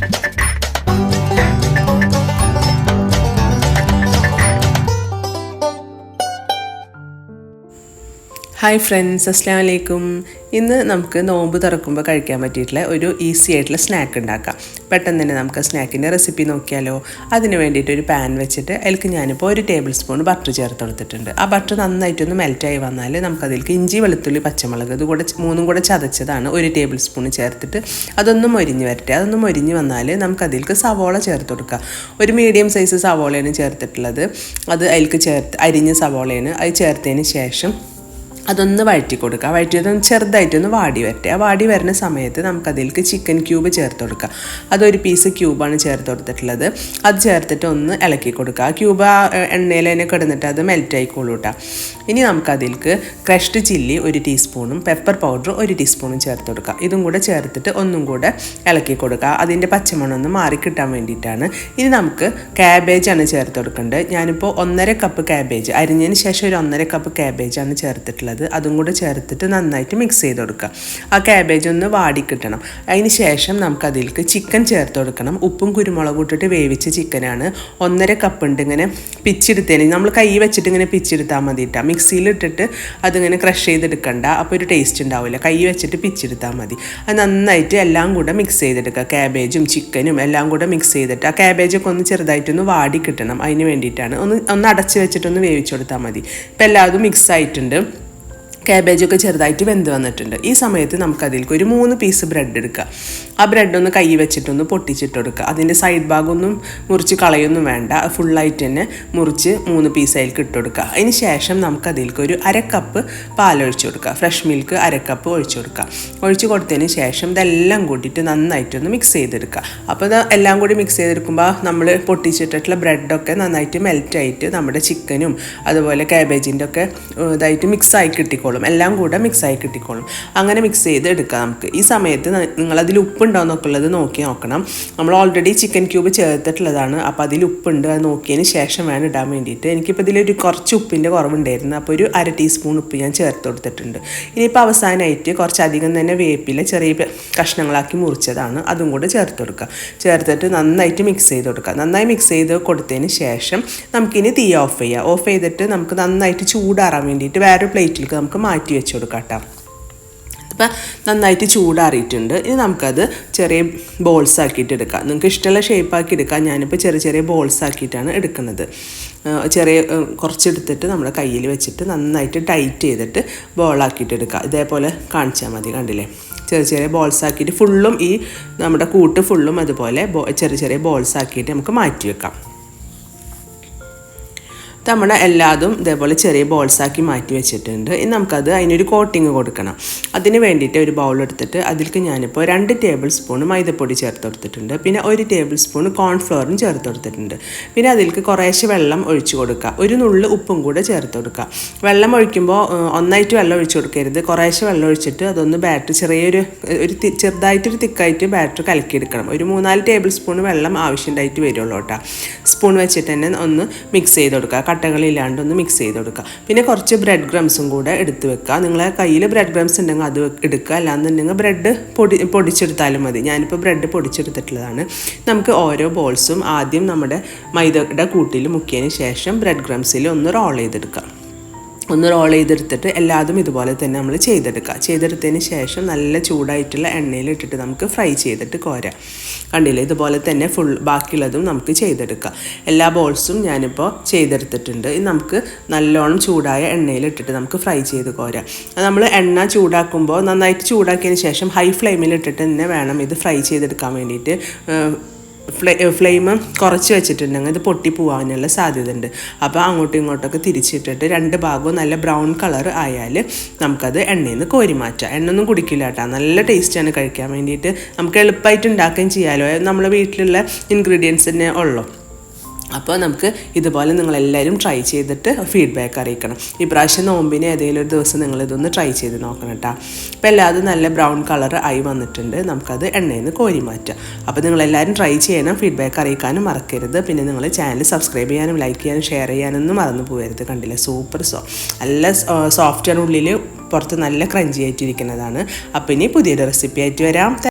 Thank you. Hi friends അസ്സാം വലൈക്കും ഇന്ന് നമുക്ക് നോമ്പ് തുറക്കുമ്പോൾ കഴിക്കാൻ പറ്റിയിട്ടുള്ള ഒരു ഈസി ആയിട്ടുള്ള സ്നാക്ക് ഉണ്ടാക്കാം. പെട്ടെന്ന് തന്നെ നമുക്ക് സ്നാക്കിന്റെ റെസിപ്പി നോക്കിയാലോ? അതിന് വേണ്ടിയിട്ട് ഒരു പാൻ വെച്ചിട്ട് അതിലേക്ക് ഞാനിപ്പോൾ ഒരു ടേബിൾ സ്പൂൺ ബട്ടർ ചേർത്ത് കൊടുത്തിട്ടുണ്ട്. ആ ബട്ടർ നന്നായിട്ടൊന്ന് മെൽറ്റായി വന്നാൽ നമുക്കതിലേക്ക് ഇഞ്ചി വെളുത്തുള്ളി പച്ചമുളക് ഇത് കൂടെ മൂന്നും കൂടെ ചതച്ചതാണ് ഒരു ടേബിൾ സ്പൂൺ ചേർത്തിട്ട് അതൊന്നും മൊരിഞ്ഞ് വരട്ടെ. അതൊന്നും മൊരിഞ്ഞ് വന്നാൽ നമുക്കതിലേക്ക് സവോള ചേർത്ത് കൊടുക്കാം. ഒരു മീഡിയം സൈസ് സവോളയാണ് ചേർത്തിട്ടുള്ളത്. അത് അതിലേക്ക് ചേർത്ത് അരിഞ്ഞ സവോളയാണ്. അത് ചേർത്തതിന് ശേഷം അതൊന്ന് വഴറ്റി കൊടുക്കുക വഴറ്റിയതൊന്ന് ചെറുതായിട്ടൊന്ന് വാടി വരട്ടെ. ആ വാടി വരുന്ന സമയത്ത് നമുക്കതിലേക്ക് ചിക്കൻ ക്യൂബ് ചേർത്ത് കൊടുക്കുക. അതൊരു പീസ് ക്യൂബാണ് ചേർത്ത് കൊടുത്തിട്ടുള്ളത്. അത് ചേർത്തിട്ട് ഒന്ന് ഇളക്കി കൊടുക്കുക ആ ക്യൂബ് ആ എണ്ണയിൽ തന്നെ കിടന്നിട്ട് അത് മെൽറ്റ് ആയിക്കോളൂ കേട്ടോ ഇനി നമുക്ക് അതിലേക്ക് ക്രഷ്ഡ് ചില്ലി ഒരു ടീസ്പൂണും പെപ്പർ പൗഡർ ഒരു ടീസ്പൂണും ചേർത്ത് കൊടുക്കുക ഇതും കൂടെ ചേർത്തിട്ട് ഒന്നും കൂടെ ഇളക്കി കൊടുക്കുക അതിന്റെ പച്ചമണം മാറിക്കിട്ടാൻ മാറി കിട്ടാൻ വേണ്ടിയിട്ടാണ്. ഇനി നമുക്ക് ക്യാബേജാണ് ചേർത്ത് കൊടുക്കേണ്ടത്. ഞാനിപ്പോൾ ഒന്നര കപ്പ് ക്യാബേജ് അരിഞ്ഞതിന് ശേഷം ഒരു ഒന്നര കപ്പ് ക്യാബേജാണ് ചേർത്തിട്ടുള്ളത്. അതും കൂടെ ചേർത്തിട്ട് നന്നായിട്ട് മിക്സ് ചെയ്ത് കൊടുക്കുക ആ ക്യാബേജ് ഒന്ന് വാടിക്കിട്ടണം അതിന് ശേഷം നമുക്ക് അതിലേക്ക് ചിക്കൻ ചേർത്ത് കൊടുക്കണം. ഉപ്പും കുരുമുളകും ഇട്ടിട്ട് വേവിച്ച ചിക്കനാണ് ഒന്നര കപ്പ് ഉണ്ട് ഇങ്ങനെ പിച്ചെടുത്തതിന് നമ്മൾ കൈ വെച്ചിട്ട് ഇങ്ങനെ പിച്ചെടുത്താൽ മതി മിക്സിയിൽ ഇട്ടിട്ട് അതിങ്ങനെ ക്രഷ് ചെയ്തെടുക്കണ്ട. അപ്പോൾ ഒരു ടേസ്റ്റ് ഉണ്ടാവില്ല കൈ വെച്ചിട്ട് പിച്ചെടുത്താൽ മതി. അത് നന്നായിട്ട് എല്ലാം കൂടെ മിക്സ് ചെയ്തെടുക്കുക. ക്യാബേജും ചിക്കനും എല്ലാം കൂടെ മിക്സ് ചെയ്തിട്ട് ആ ക്യാബേജൊക്കെ ഒന്ന് ചെറുതായിട്ടൊന്ന് വാടി കിട്ടണം അതിന് വേണ്ടിയിട്ടാണ്. ഒന്ന് ഒന്ന് അടച്ച് വെച്ചിട്ടൊന്ന് വേവിച്ചു കൊടുത്താൽ മതി. ഇപ്പം എല്ലാതും മിക്സ് ആയിട്ടുണ്ട്. ക്യാബേജൊക്കെ ചെറുതായിട്ട് വെന്ത് വന്നിട്ടുണ്ട്. ഈ സമയത്ത് നമുക്കതിലേക്ക് ഒരു മൂന്ന് പീസ് ബ്രെഡ് എടുക്കുക. ആ ബ്രെഡ് ഒന്ന് കൈ വെച്ചിട്ടൊന്ന് പൊട്ടിച്ചിട്ട് കൊടുക്കുക അതിന്റെ സൈഡ് ഭാഗമൊന്നും മുറിച്ച് കളയൊന്നും വേണ്ട. ഫുള്ളായിട്ട് തന്നെ മുറിച്ച് മൂന്ന് പീസ് അതിലേക്ക് ഇട്ട് അതിന് ശേഷം നമുക്കതിലേക്ക് ഒരു അര കപ്പ് പാലൊഴിച്ച് കൊടുക്കുക ഫ്രഷ് മിൽക്ക് അര കപ്പ് ഒഴിച്ച് കൊടുക്കുക ഒഴിച്ച് കൊടുത്തതിന് ശേഷം ഇതെല്ലാം കൂട്ടിയിട്ട് നന്നായിട്ടൊന്ന് മിക്സ് ചെയ്തെടുക്കുക. അപ്പോൾ എല്ലാം കൂടി മിക്സ് ചെയ്തെടുക്കുമ്പോൾ നമ്മൾ പൊട്ടിച്ചിട്ടുള്ള ബ്രെഡൊക്കെ നന്നായിട്ട് മെൽറ്റായിട്ട് നമ്മുടെ ചിക്കനും അതുപോലെ കാബേജിന്റെ ഒക്കെ ഇതായിട്ട് മിക്സായി കിട്ടിക്കോളും. എല്ലാം കൂടെ മിക്സായി കിട്ടിക്കോളും. അങ്ങനെ മിക്സ് ചെയ്ത് എടുക്കാം നമുക്ക്. ഈ സമയത്ത് നിങ്ങളതിൽ ഉപ്പുണ്ടോ എന്നൊക്കെ ഉള്ളത് നോക്കി നോക്കണം. നമ്മൾ ഓൾറെഡി ചിക്കൻ ക്യൂബ് ചേർത്തിട്ടുള്ളതാണ്. അപ്പോൾ അതിൽ ഉപ്പുണ്ട്. അത് നോക്കിയതിന് ശേഷം വേണം ഇടാൻ വേണ്ടിയിട്ട്. എനിക്കിപ്പോൾ ഇതിലൊരു കുറച്ച് ഉപ്പിന്റെ കുറവുണ്ടായിരുന്നു. അപ്പോൾ ഒരു അര ടീസ്പൂൺ ഉപ്പ് ഞാൻ ചേർത്ത് കൊടുത്തിട്ടുണ്ട്. ഇനിയിപ്പോൾ അവസാനമായിട്ട് കുറച്ചധികം തന്നെ വേപ്പില ചെറിയ കഷ്ണങ്ങളാക്കി മുറിച്ചതാണ്. അതും കൂടെ ചേർത്ത് കൊടുക്കുക ചേർത്തിട്ട് നന്നായിട്ട് മിക്സ് ചെയ്ത് കൊടുക്കുക നന്നായി മിക്സ് ചെയ്ത് കൊടുത്തതിന് ശേഷം നമുക്കിനി തീ ഓഫ് ചെയ്യാം. ഓഫ് ചെയ്തിട്ട് നമുക്ക് നന്നായിട്ട് ചൂടാറാൻ വേണ്ടിയിട്ട് വേറൊരു പ്ലേറ്റിലേക്ക് നമുക്ക് മാറ്റി വെച്ച് കൊടുക്കാം കേട്ടോ അപ്പം നന്നായിട്ട് ചൂടാറിയിട്ടുണ്ട്. ഇനി നമുക്കത് ചെറിയ ബോൾസ് ആക്കിയിട്ട് എടുക്കാം. നിങ്ങൾക്ക് ഇഷ്ടമുള്ള ഷേപ്പാക്കി എടുക്കാം. ഞാനിപ്പോൾ ചെറിയ ചെറിയ ബോൾസ് ആക്കിയിട്ടാണ് എടുക്കുന്നത്. ചെറിയ കുറച്ചെടുത്തിട്ട് നമ്മുടെ കയ്യിൽ വെച്ചിട്ട് നന്നായിട്ട് ടൈറ്റ് ചെയ്തിട്ട് ബോളാക്കിയിട്ട് എടുക്കുക ഇതേപോലെ കാണിച്ചാൽ മതി കണ്ടില്ലേ? ചെറിയ ചെറിയ ബോൾസ് ആക്കിയിട്ട് ഫുള്ളും ഈ നമ്മുടെ കൂട്ട് ഫുള്ളും അതുപോലെ ചെറിയ ചെറിയ ബോൾസ് ആക്കിയിട്ട് നമുക്ക് മാറ്റി വെക്കാം. നമ്മുടെ എല്ലാതും ഇതേപോലെ ചെറിയ ബോൾസാക്കി മാറ്റി വെച്ചിട്ടുണ്ട്. ഇനി നമുക്കത് അതിനൊരു കോട്ടിങ് കൊടുക്കണം. അതിന് വേണ്ടിയിട്ട് ഒരു ബൗൾ എടുത്തിട്ട് അതിലേക്ക് ഞാനിപ്പോൾ രണ്ട് ടേബിൾ സ്പൂൺ മൈദപ്പൊടി ചേർത്ത് കൊടുത്തിട്ടുണ്ട്. പിന്നെ ഒരു ടേബിൾ സ്പൂൺ കോൺഫ്ലോറും ചേർത്ത് കൊടുത്തിട്ടുണ്ട്. പിന്നെ അതിലേക്ക് കുറേശ്ശെ വെള്ളം ഒഴിച്ചു കൊടുക്കുക. ഒരു നുള്ള് ഉപ്പും കൂടെ ചേർത്ത് കൊടുക്കുക. വെള്ളം ഒഴിക്കുമ്പോൾ ഒന്നായിട്ട് വെള്ളം ഒഴിച്ചു കൊടുക്കരുത്. കുറേശ്ശെ വെള്ളം ഒഴിച്ചിട്ട് അതൊന്ന് ബാറ്റർ ചെറിയൊരു ഒരു ചെറുതായിട്ടൊരു തിക്കായിട്ട് ബാറ്റർ കലക്കിയെടുക്കണം ഒരു മൂന്നാൽ ടേബിൾ സ്പൂൺ വെള്ളം ആവശ്യമുണ്ടായിട്ട് വരുള്ളൂ കേട്ടോ. സ്പൂൺ വെച്ചിട്ട് തന്നെ ഒന്ന് മിക്സ് ചെയ്ത് കൊടുക്കുക. കട്ടകളില്ലാണ്ട് ഒന്ന് മിക്സ് ചെയ്ത് കൊടുക്കുക പിന്നെ കുറച്ച് ബ്രെഡ് ക്രംസും കൂടെ എടുത്ത് വെക്കുക. നിങ്ങളെ കയ്യിൽ ബ്രെഡ് ക്രംസ് ഉണ്ടെങ്കിൽ അത് എടുക്കുക. അല്ലാന്നുണ്ടെങ്കിൽ ബ്രെഡ് പൊടി പൊടിച്ചെടുത്താലും മതി. ഞാനിപ്പോൾ ബ്രെഡ് പൊടിച്ചെടുത്തിട്ടുള്ളതാണ്. നമുക്ക് ഓരോ ബോൾസും ആദ്യം നമ്മുടെ മൈദയുടെ കൂട്ടിൽ മുക്കിയതിന് ശേഷം ബ്രെഡ് ക്രംസിൽ ഒന്ന് റോൾ ചെയ്തെടുക്കുക ഒന്ന് റോൾ ചെയ്തെടുത്തിട്ട് എല്ലാതും ഇതുപോലെ തന്നെ നമ്മൾ ചെയ്തെടുക്കുക. ചെയ്തെടുത്തതിന് ശേഷം നല്ല ചൂടായിട്ടുള്ള എണ്ണയിൽ ഇട്ടിട്ട് നമുക്ക് ഫ്രൈ ചെയ്തിട്ട് കോരാം. കണ്ടില്ലേ? ഇതുപോലെ തന്നെ ഫുൾ ബാക്കിയുള്ളതും നമുക്ക് ചെയ്തെടുക്കാം. എല്ലാ ബോൾസും ഞാനിപ്പോൾ ചെയ്തെടുത്തിട്ടുണ്ട്. ഇത് നമുക്ക് നല്ലോണം ചൂടായ എണ്ണയിൽ ഇട്ടിട്ട് നമുക്ക് ഫ്രൈ ചെയ്ത് കോരാം. നമ്മൾ എണ്ണ ചൂടാക്കുമ്പോൾ നന്നായിട്ട് ചൂടാക്കിയതിന് ശേഷം ഹൈ ഫ്ലെയിമിൽ ഇട്ടിട്ട് തന്നെ വേണം ഇത് ഫ്രൈ ചെയ്തെടുക്കാൻ വേണ്ടിയിട്ട്. ഫ്ലേ ഫ്ലെയിം കുറച്ച് വെച്ചിട്ടുണ്ടെങ്കിൽ ഇത് പൊട്ടി പോകാനുള്ള സാധ്യത ഉണ്ട് അപ്പോൾ അങ്ങോട്ടും ഇങ്ങോട്ടൊക്കെ തിരിച്ചിട്ടിട്ട് രണ്ട് ഭാഗവും നല്ല ബ്രൗൺ കളർ ആയാൽ നമുക്കത് എണ്ണയിൽ നിന്ന് കോരി മാറ്റാം. എണ്ണ ഒന്നും കുടിക്കില്ല കേട്ടോ. നല്ല ടേസ്റ്റാണ് കഴിക്കാൻ വേണ്ടിയിട്ട്. നമുക്ക് എളുപ്പമായിട്ട് ഉണ്ടാക്കുകയും ചെയ്യാമല്ലോ നമ്മളെ വീട്ടിലുള്ള ഇൻഗ്രീഡിയൻസ് തന്നെ ഉള്ളൂ. അപ്പോൾ നമുക്ക് ഇതുപോലെ നിങ്ങളെല്ലാവരും ട്രൈ ചെയ്തിട്ട് ഫീഡ്ബാക്ക് അറിയിക്കണം. ഈ പ്രാവശ്യം നോമ്പിന് ഏതെങ്കിലും ഒരു ദിവസം നിങ്ങളിതൊന്ന് ട്രൈ ചെയ്ത് നോക്കണം കേട്ടോ അപ്പോൾ എല്ലാതും നല്ല ബ്രൗൺ കളർ ആയി വന്നിട്ടുണ്ട്. നമുക്കത് എണ്ണയിൽ നിന്ന് കോരി മാറ്റാം. അപ്പോൾ നിങ്ങളെല്ലാവരും ട്രൈ ചെയ്യണം. ഫീഡ്ബാക്ക് അറിയിക്കാനും മറക്കരുത്. പിന്നെ നിങ്ങൾ ചാനൽ സബ്സ്ക്രൈബ് ചെയ്യാനും ലൈക്ക് ചെയ്യാനും ഷെയർ ചെയ്യാനൊന്നും മറന്നു പോകരുത് കണ്ടില്ലേ? സൂപ്പർ സോ നല്ല സോഫ്റ്റ്വെയർ ഉള്ളിൽ പുറത്ത് നല്ല ക്രഞ്ചി ആയിട്ടിരിക്കുന്നതാണ്. അപ്പോൾ ഇനി പുതിയൊരു റെസിപ്പി ആയിട്ട് വരാം.